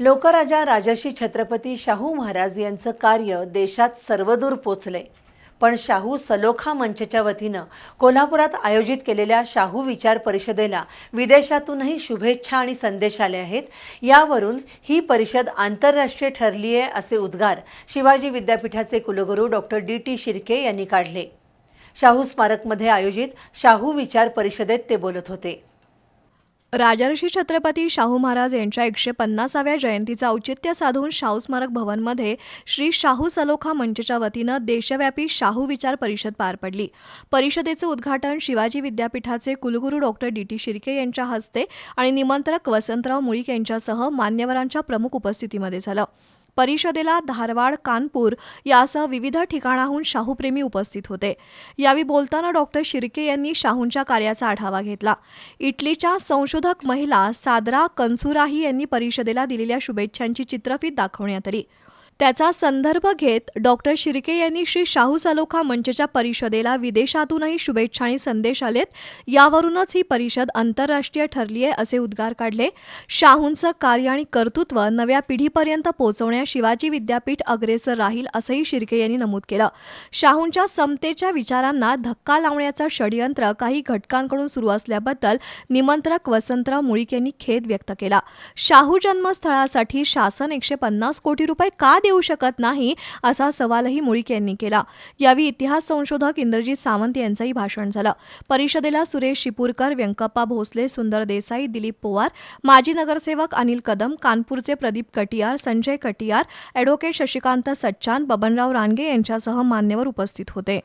लोकराजा राजर्षी छत्रपती शाहू महाराज यांचं कार्य देशात सर्वदूर पोचले. पण शाहू सलोखा मंचच्या वतीनं कोल्हापुरात आयोजित केलेल्या शाहू विचार परिषदेला विदेशातूनही शुभेच्छा आणि संदेश आले आहेत. यावरून ही परिषद आंतरराष्ट्रीय ठरली आहे असे उद्गार शिवाजी विद्यापीठाचे कुलगुरू डॉक्टर डी. टी. शिर्के यांनी काढले. शाहू स्मारकमध्ये आयोजित शाहू विचार परिषदेत ते बोलत होते. राजर्षी छत्रपती शाहू महाराज यांच्या एकशे पन्नासाव्या जयंतीचं औचित्य साधून शाहू स्मारक भवनमध्ये श्री शाहू सलोखा मंचच्या वतीनं देशव्यापी शाहू विचार परिषद पार पडली. परिषदेचं उद्घाटन शिवाजी विद्यापीठाचे कुलगुरू डॉक्टर डी टी शिर्के यांच्या हस्ते आणि निमंत्रक वसंतराव मुळीक यांच्यासह मान्यवरांच्या प्रमुख उपस्थितीमध्ये झालं. परिषदेला धारवाड कानपूर यासह विविध ठिकाणाहून शाहूप्रेमी उपस्थित होते. यावेळी बोलताना डॉक्टर शिर्के यांनी शाहूंच्या कार्याचा आढावा घेतला. इटलीच्या संशोधक महिला सादरा कन्सुराही यांनी परिषदेला दिलेल्या शुभेच्छांची चित्रफीत दाखवण्यात आली. त्याचा संदर्भ घेत डॉक्टर शिर्के यांनी श्री शाहू सलोखा मंचच्या परिषदेला विदेशातूनही शुभेच्छा आणि संदेश आलेत. यावरूनच ही परिषद आंतरराष्ट्रीय ठरली आहे असे उद्गार काढले. शाहूंचं कार्य आणि कर्तृत्व नव्या पिढीपर्यंत पोहोचवण्यास शिवाजी विद्यापीठ अग्रेसर राहील असंही शिर्के यांनी नमूद केलं. शाहूंच्या समतेच्या विचारांना धक्का लावण्याचं षडयंत्र काही घटकांकडून सुरू असल्याबद्दल निमंत्रक वसंतराव मुळीक यांनी खेद व्यक्त केला. शाहू जन्मस्थळासाठी शासन एकशे पन्नास कोटी रुपये का देऊ शकत नाही असा सवालही मुळीक यांनी केला. यावेळी इतिहास संशोधक इंद्रजित सावंत यांचंही भाषण झालं. परिषदेला सुरेश शिपूरकर व्यंकप्पा भोसले सुंदर देसाई दिलीप पोवार माजी नगरसेवक अनिल कदम कानपूरचे प्रदीप कटियार संजय कटियार ॲडव्होकेट शशिकांत सच्चान बबनराव रानगे यांच्यासह मान्यवर उपस्थित होते.